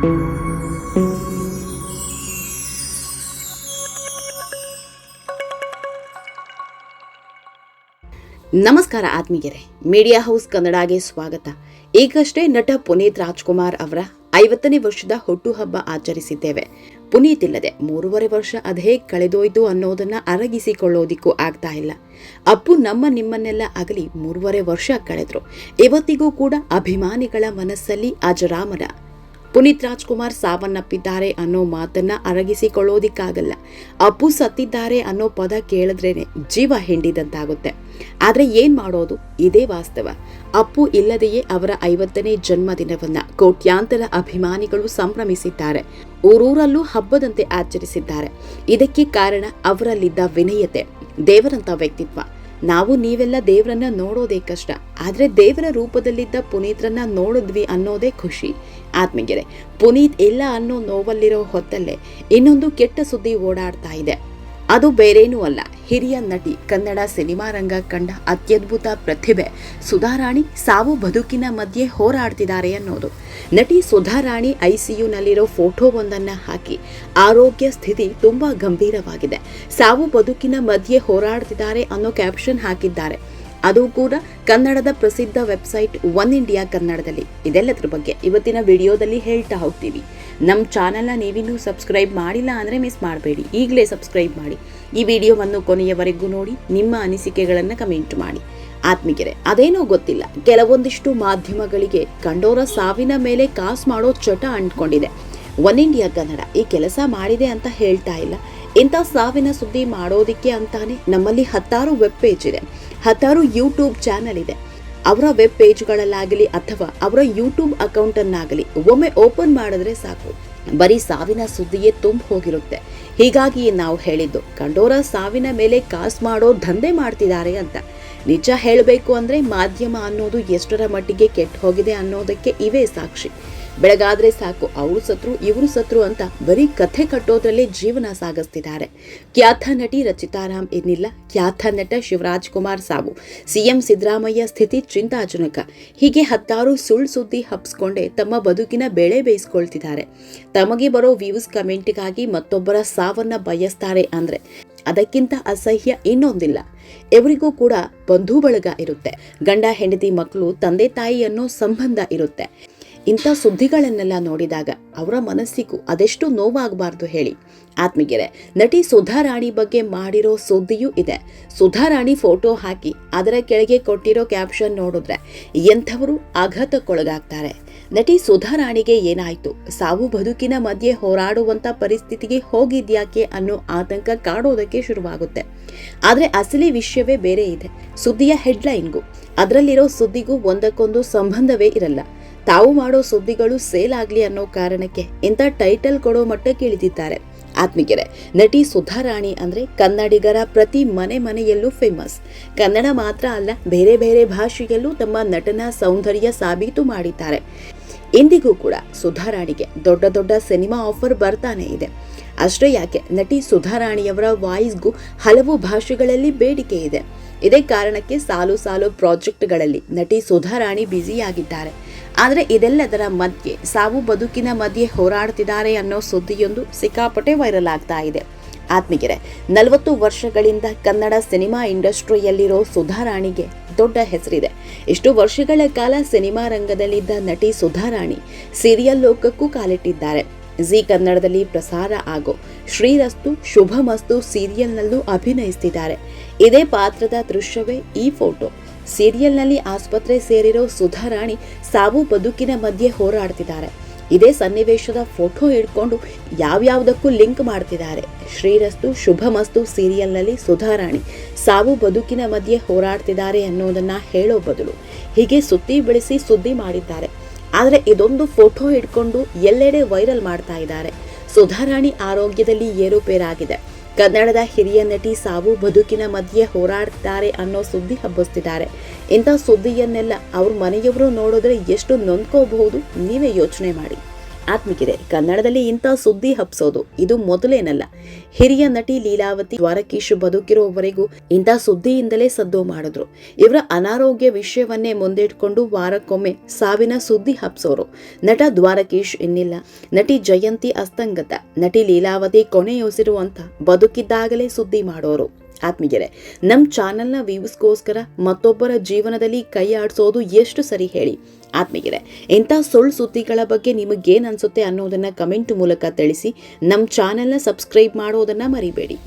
ನಮಸ್ಕಾರ ಆತ್ಮೀಯರೇ media house ಕನ್ನಡಗೆ ಸ್ವಾಗತ. ಈಗಷ್ಟೇ ನಟ ಪುನೀತ್ ರಾಜ್ಕುಮಾರ್ ಅವರ ಐವತ್ತನೇ ವರ್ಷದ ಹುಟ್ಟುಹಬ್ಬ ಆಚರಿಸಿದ್ದೇವೆ. ಪುನೀತ್ ಇಲ್ಲದೆ ಮೂರುವರೆ ವರ್ಷ ಅದೇ ಕಳೆದೋಯ್ತು ಅನ್ನೋದನ್ನ ಅರಗಿಸಿಕೊಳ್ಳೋದಿಕ್ಕೂ ಆಗ್ತಾ ಇಲ್ಲ. ಅಪ್ಪು ನಮ್ಮ ನಿಮ್ಮನ್ನೆಲ್ಲ ಆಗಲಿ ಮೂರುವರೆ ವರ್ಷ ಕಳೆದ್ರು. ಇವತ್ತಿಗೂ ಕೂಡ ಅಭಿಮಾನಿಗಳ ಮನಸ್ಸಲ್ಲಿ ಅಜರಾಮರ ಪುನೀತ್ ರಾಜ್ಕುಮಾರ್ ಸಾವನ್ನಪ್ಪಿದ್ದಾರೆ ಅನ್ನೋ ಮಾತನ್ನ ಅರಗಿಸಿಕೊಳ್ಳೋದಿಕ್ಕಾಗಲ್ಲ. ಅಪ್ಪು ಸತ್ತಿದ್ದಾರೆ ಅನ್ನೋ ಪದ ಕೇಳಿದ್ರೇನೆ ಜೀವ ಹಿಂಡಿದಂತಾಗುತ್ತೆ. ಆದ್ರೆ ಏನ್ ಮಾಡೋದು? ಇದೇ ವಾಸ್ತವ. ಅಪ್ಪು ಇಲ್ಲದೆಯೇ ಅವರ ಐವತ್ತನೇ ಜನ್ಮದಿನವನ್ನ ಕೋಟ್ಯಾಂತರ ಅಭಿಮಾನಿಗಳು ಸಂಭ್ರಮಿಸಿದ್ದಾರೆ. ಊರೂರಲ್ಲೂ ಹಬ್ಬದಂತೆ ಆಚರಿಸಿದ್ದಾರೆ. ಇದಕ್ಕೆ ಕಾರಣ ಅವರಲ್ಲಿದ್ದ ವಿನಯತೆ, ದೇವರಂತ ವ್ಯಕ್ತಿತ್ವ. ನಾವು ನೀವೆಲ್ಲ ದೇವರನ್ನ ನೋಡೋದೇ ಕಷ್ಟ, ಆದರೆ ದೇವರ ರೂಪದಲ್ಲಿದ್ದ ಪುನೀತ್ರನ್ನ ನೋಡಿದ್ವಿ ಅನ್ನೋದೇ ಖುಷಿ. ಆತ್ಮಗೆರೆ ಪುನೀತ್ ಇಲ್ಲ ಅನ್ನೋ ನೋವಲ್ಲಿರೋ ಹೊತ್ತಲ್ಲೇ ಇನ್ನೊಂದು ಕೆಟ್ಟ ಸುದ್ದಿ ಓಡಾಡ್ತಾ ಇದೆ. ಅದು ಬೇರೇನೂ ಅಲ್ಲ. ಹಿರಿಯ ನಟಿ, ಕನ್ನಡ ಸಿನಿಮಾ ರಂಗ ಕಂಡ ಅತ್ಯದ್ಭುತ ಪ್ರತಿಭೆ. ಸುಧಾರಾಣಿ ಸಾವು ಬದುಕಿನ ಮಧ್ಯೆ ಹೋರಾಡ್ತಿದ್ದಾರೆ ಅನ್ನೋದು. ನಟಿ ಸುಧಾರಾಣಿ ಐಸಿಯುನಲ್ಲಿರೋ ಫೋಟೋವೊಂದನ್ನು ಹಾಕಿ ಆರೋಗ್ಯ ಸ್ಥಿತಿ ತುಂಬ ಗಂಭೀರವಾಗಿದೆ. ಸಾವು ಬದುಕಿನ ಮಧ್ಯೆ ಹೋರಾಡ್ತಿದ್ದಾರೆ ಅನ್ನೋ ಕ್ಯಾಪ್ಷನ್ ಹಾಕಿದ್ದಾರೆ. ಅದು ಕೂಡ ಕನ್ನಡದ ಪ್ರಸಿದ್ಧ ವೆಬ್ಸೈಟ್ ಒನ್ ಇಂಡಿಯಾ ಕನ್ನಡದಲ್ಲಿ. ಇದೆಲ್ಲದ್ರ ಬಗ್ಗೆ ಇವತ್ತಿನ ವಿಡಿಯೋದಲ್ಲಿ ಹೇಳ್ತಾ ಹೋಗ್ತೀವಿ. ನಮ್ಮ ಚಾನಲ್ನ ನೀವಿನ್ನೂ ಸಬ್ಸ್ಕ್ರೈಬ್ ಮಾಡಿಲ್ಲ ಅಂದರೆ ಮಿಸ್ ಮಾಡಬೇಡಿ. ಈಗಲೇ ಸಬ್ಸ್ಕ್ರೈಬ್ ಮಾಡಿ. ಈ ವಿಡಿಯೋವನ್ನು ಕೊನೆಯವರೆಗೂ ನೋಡಿ, ನಿಮ್ಮ ಅನಿಸಿಕೆಗಳನ್ನು ಕಮೆಂಟ್ ಮಾಡಿ. ಆತ್ಮಿಗೆರೆ ಅದೇನೋ ಗೊತ್ತಿಲ್ಲ. ಕೆಲವೊಂದಿಷ್ಟು ಮಾಧ್ಯಮಗಳಿಗೆ ಕಂಡೋರ ಸಾವಿನ ಮೇಲೆ ಕಾಸು ಮಾಡೋ ಚಟ ಅಂಟ್ಕೊಂಡಿದೆ. ಒನ್ ಇಂಡಿಯಾ ಕನ್ನಡ ಈ ಕೆಲಸ ಮಾಡಿದೆ ಅಂತ ಹೇಳ್ತಾ ಇಲ್ಲ. ಇಂಥ ಸಾವಿನ ಸುದ್ದಿ ಮಾಡೋದಿಕ್ಕೆ ಅಂತಾನೆ ನಮ್ಮಲ್ಲಿ ಹತ್ತಾರು ವೆಬ್ ಪೇಜ್ ಇದೆ. ಹತ್ತಾರು ಯೂಟ್ಯೂಬ್ ಚಾನಲ್ ಇದೆ. ಅವರ ವೆಬ್ ಪೇಜ್ಗಳಲ್ಲಾಗಲಿ ಅಥವಾ ಅವರ ಯೂಟ್ಯೂಬ್ ಅಕೌಂಟನ್ನಾಗಲಿ ಒಮ್ಮೆ ಓಪನ್ ಮಾಡಿದ್ರೆ ಸಾಕು. ಬರೀ ಸಾವಿನ ಸುದ್ದಿಯೇ ತುಂಬ ಹೋಗಿರುತ್ತೆ. ಹೀಗಾಗಿ ನಾವು ಹೇಳಿದ್ದು, ಕಂಡೋರ ಸಾವಿನ ಮೇಲೆ ಕಾಸು ಮಾಡೋ ದಂಧೆ ಮಾಡ್ತಿದ್ದಾರೆ ಅಂತ. ನಿಜ ಹೇಳಬೇಕು ಅಂದರೆ ಮಾಧ್ಯಮ ಅನ್ನೋದು ಎಷ್ಟರ ಮಟ್ಟಿಗೆ ಕೆಟ್ಟ ಹೋಗಿದೆ ಅನ್ನೋದಕ್ಕೆ ಇವೇ ಸಾಕ್ಷಿ. ಬೆಳಗಾದ್ರೆ ಸಾಕು, ಅವರು ಸತ್ರು, ಇವರು ಸತ್ರು ಅಂತ ಬರೀ ಕಥೆ ಕಟ್ಟೋದ್ರಲ್ಲೇ ಜೀವನ ಸಾಗಿಸ್ತಿದ್ದಾರೆ. ಖ್ಯಾತ ನಟಿ ರಚಿತಾರಾಮ್ ಏನಿಲ್ಲ ಖ್ಯಾತ ನಟ ಶಿವರಾಜ್ ಕುಮಾರ್ ಸಾವು. ಸಿಎಂ ಸಿದ್ದರಾಮಯ್ಯ ಸ್ಥಿತಿ ಚಿಂತಾಜನಕ. ಹೀಗೆ ಹತ್ತಾರು ಸುಳ್ಳು ಸುದ್ದಿ ಹಬ್ಸ್ಕೊಂಡೆ ತಮ್ಮ ಬದುಕಿನ ಬೆಳೆ ಬೇಯಿಸ್ಕೊಳ್ತಿದ್ದಾರೆ. ತಮಗೆ ಬರೋ ವ್ಯೂಸ್ ಕಮೆಂಟ್ಗಾಗಿ ಮತ್ತೊಬ್ಬರ ಸಾವನ್ನ ಬಯಸ್ತಾರೆ ಅಂದ್ರೆ ಅದಕ್ಕಿಂತ ಅಸಹ್ಯ ಇನ್ನೊಂದಿಲ್ಲ. ಎವರಿಗೂ ಕೂಡ ಬಂಧು ಬಳಗ ಇರುತ್ತೆ. ಗಂಡ, ಹೆಂಡತಿ ಮಕ್ಕಳು ತಂದೆ ತಾಯಿ ಅನ್ನೋ ಸಂಬಂಧ ಇರುತ್ತೆ. ಇಂಥ ಸುದ್ದಿಗಳನ್ನೆಲ್ಲ ನೋಡಿದಾಗ ಅವರ ಮನಸ್ಸಿಗೂ ಅದೆಷ್ಟು ನೋವಾಗಬಾರ್ದು ಹೇಳಿ. ಆತ್ಮೀಗೆರೆ ನಟಿ ಸುಧಾರಾಣಿ ಬಗ್ಗೆ ಮಾಡಿರೋ ಸುದ್ದಿಯೂ ಇದೆ. ಸುಧಾರಾಣಿ ಫೋಟೋ ಹಾಕಿ ಅದರ ಕೆಳಗೆ ಕೊಟ್ಟಿರೋ ಕ್ಯಾಪ್ಷನ್ ನೋಡಿದ್ರೆ ಎಂಥವರು ಆಘಾತಕ್ಕೊಳಗಾಗ್ತಾರೆ. ನಟಿ ಸುಧಾರಾಣಿಗೆ ಏನಾಯ್ತು? ಸಾವು ಬದುಕಿನ ಮಧ್ಯೆ ಹೋರಾಡುವಂಥ ಪರಿಸ್ಥಿತಿಗೆ ಹೋಗಿದ್ಯಾಕೆ ಅನ್ನೋ ಆತಂಕ ಕಾಡೋದಕ್ಕೆ ಶುರುವಾಗುತ್ತೆ. ಆದರೆ ಅಸಲಿ ವಿಷಯವೇ ಬೇರೆ ಇದೆ. ಸುದ್ದಿಯ ಹೆಡ್ಲೈನ್ಗೂ, ಅದರಲ್ಲಿರೋ ಸುದ್ದಿಗೂ ಒಂದಕ್ಕೊಂದು ಸಂಬಂಧವೇ ಇರಲ್ಲ. ತಾವು ಮಾಡೋ ಸುದ್ದಿಗಳು ಸೇಲ್ ಆಗಲಿ ಅನ್ನೋ ಕಾರಣಕ್ಕೆ ಇಂಥ ಟೈಟಲ್ ಕೊಡೋ ಮಟ್ಟಕ್ಕೆ ಇಳಿದಿದ್ದಾರೆ ಆತ್ಮಿಗೆರೆ ನಟಿ ಸುಧಾರಾಣಿ ಅಂದ್ರೆ ಕನ್ನಡಿಗರ ಪ್ರತಿ ಮನೆ ಮನೆಯಲ್ಲೂ ಫೇಮಸ್ ಕನ್ನಡ ಮಾತ್ರ ಅಲ್ಲ, ಬೇರೆ ಬೇರೆ ಭಾಷೆಯಲ್ಲೂ ತಮ್ಮ ನಟನಾ ಸೌಂದರ್ಯ ಸಾಬೀತು ಮಾಡಿದ್ದಾರೆ. ಇಂದಿಗೂ ಕೂಡ ಸುಧಾರಾಣಿಗೆ ದೊಡ್ಡ ದೊಡ್ಡ ಸಿನಿಮಾ ಆಫರ್ ಬರ್ತಾನೆ ಇದೆ. ಅಷ್ಟೇ ಯಾಕೆ, ನಟಿ ಸುಧಾರಾಣಿಯವರ ವಾಯ್ಸ್ಗೂ ಹಲವು ಭಾಷೆಗಳಲ್ಲಿ ಬೇಡಿಕೆ ಇದೆ. ಇದೇ ಕಾರಣಕ್ಕೆ ಸಾಲು ಸಾಲು ಪ್ರಾಜೆಕ್ಟ್ಗಳಲ್ಲಿ ನಟಿ ಸುಧಾರಾಣಿ ಬ್ಯುಸಿಯಾಗಿದ್ದಾರೆ. ಆದರೆ ಇದೆಲ್ಲದರ ಮಧ್ಯೆ ಸಾವು ಬದುಕಿನ ಮಧ್ಯೆ ಹೋರಾಡ್ತಿದ್ದಾರೆ ಅನ್ನೋ ಸುದ್ದಿಯೊಂದು ಸಿಕ್ಕಾಪಟ್ಟೆ ವೈರಲ್ ಆಗ್ತಾ ಇದೆ. ಆತ್ಮೀಗೆರೆ ನಲವತ್ತು ವರ್ಷಗಳಿಂದ ಕನ್ನಡ ಸಿನಿಮಾ ಇಂಡಸ್ಟ್ರಿಯಲ್ಲಿರೋ ಸುಧಾರಾಣಿಗೆ ದೊಡ್ಡ ಹೆಸರಿದೆ. ಇಷ್ಟು ವರ್ಷಗಳ ಕಾಲ ಸಿನಿಮಾ ರಂಗದಲ್ಲಿದ್ದ ನಟಿ ಸುಧಾರಾಣಿ ಸೀರಿಯಲ್ ಲೋಕಕ್ಕೂ ಕಾಲಿಟ್ಟಿದ್ದಾರೆ. ಜಿ ಕನ್ನಡದಲ್ಲಿ ಪ್ರಸಾರ ಆಗೋ ಶ್ರೀರಸ್ತು ಶುಭಮಸ್ತು ಸೀರಿಯಲ್ನಲ್ಲೂ ಅಭಿನಯಿಸ್ತಿದ್ದಾರೆ. ಇದೇ ಪಾತ್ರದ ದೃಶ್ಯವೇ ಈ ಫೋಟೋ. ಸೀರಿಯಲ್ನಲ್ಲಿ ಆಸ್ಪತ್ರೆ ಸೇರಿರೋ ಸುಧಾರಾಣಿ ಸಾವು ಬದುಕಿನ ಮಧ್ಯೆ ಹೋರಾಡ್ತಿದ್ದಾರೆ. ಇದೇ ಸನ್ನಿವೇಶದ ಫೋಟೋ ಹಿಡ್ಕೊಂಡು ಯಾವ್ಯಾವುದಕ್ಕೂ ಲಿಂಕ್ ಮಾಡ್ತಿದ್ದಾರೆ. ಶ್ರೀರಸ್ತು, ಶುಭಮಸ್ತು ಸೀರಿಯಲ್ನಲ್ಲಿ ಸುಧಾರಾಣಿ ಸಾವು ಬದುಕಿನ ಮಧ್ಯೆ ಹೋರಾಡ್ತಿದ್ದಾರೆ ಅನ್ನೋದನ್ನ ಹೇಳೋ ಬದಲು ಹೀಗೆ ಸುತ್ತಿ ಬೆಳೆಸಿ ಸುದ್ದಿ ಮಾಡಿದ್ದಾರೆ. ಆದರೆ ಇದೊಂದು ಫೋಟೋ ಹಿಡ್ಕೊಂಡು ಎಲ್ಲೆಡೆ ವೈರಲ್ ಮಾಡ್ತಾ ಇದ್ದಾರೆ. ಸುಧಾರಾಣಿ ಆರೋಗ್ಯದಲ್ಲಿ ಏರುಪೇರಾಗಿದೆ. ಕನ್ನಡದ ಹಿರಿಯ ನಟಿ ಸಾವು ಬದುಕಿನ ಮಧ್ಯೆ ಹೋರಾಡ್ತಾರೆ ಅನ್ನೋ ಸುದ್ದಿ ಹಬ್ಬಿಸ್ತಿದ್ದಾರೆ. ಇಂಥ ಸುದ್ದಿಯನ್ನೆಲ್ಲ ಅವ್ರ ಮನೆಯವರು ನೋಡಿದ್ರೆ ಎಷ್ಟು ನೊಂದ್ಕೋಬಹುದು ನೀವೇ ಯೋಚನೆ ಮಾಡಿ. ಆತ್ಮಿಕಿದೆ ಕನ್ನಡದಲ್ಲಿ ಇಂಥ ಸುದ್ದಿ ಹಬ್ಸೋದು ಇದು ಮೊದಲೇನಲ್ಲ. ಹಿರಿಯ ನಟಿ ಲೀಲಾವತಿ ದ್ವಾರಕೀಶ್ ಬದುಕಿರೋವರೆಗೂ ಇಂಥ ಸುದ್ದಿಯಿಂದಲೇ ಸದ್ದು ಮಾಡಿದ್ರು. ಇವರ ಅನಾರೋಗ್ಯ ವಿಷಯವನ್ನೇ ಮುಂದಿಟ್ಕೊಂಡು ವಾರಕ್ಕೊಮ್ಮೆ ಸಾವಿನ ಸುದ್ದಿ ಹಬ್ಸೋರು. ನಟ ದ್ವಾರಕೀಶ್ ಇನ್ನಿಲ್ಲ. ನಟಿ ಜಯಂತಿ ಅಸ್ತಂಗತ. ನಟಿ ಲೀಲಾವತಿ ಕೊನೆಯುಸಿರು ಅಂತ ಬದುಕಿದ್ದಾಗಲೇ ಸುದ್ದಿ ಮಾಡೋರು. ಆತ್ಮೀಯರೇ ನಮ್ಮ ಚಾನಲ್ನ ವ್ಯೂಸ್ಗೋಸ್ಕರ ಮತ್ತೊಬ್ಬರ ಜೀವನದಲ್ಲಿ ಕೈ ಆಡಿಸೋದು ಎಷ್ಟು ಸರಿ ಹೇಳಿ? ಆತ್ಮೀಯರೇ, ಇಂಥ ಸುಳ್ಳು ಸುದ್ದಿಗಳ ಬಗ್ಗೆ ನಿಮಗೇನು ಅನಿಸುತ್ತೆ ಅನ್ನೋದನ್ನು ಕಮೆಂಟ್ ಮೂಲಕ ತಿಳಿಸಿ ನಮ್ಮ ಚಾನಲ್ನ ಸಬ್ಸ್ಕ್ರೈಬ್ ಮಾಡೋದನ್ನು ಮರಿಬೇಡಿ.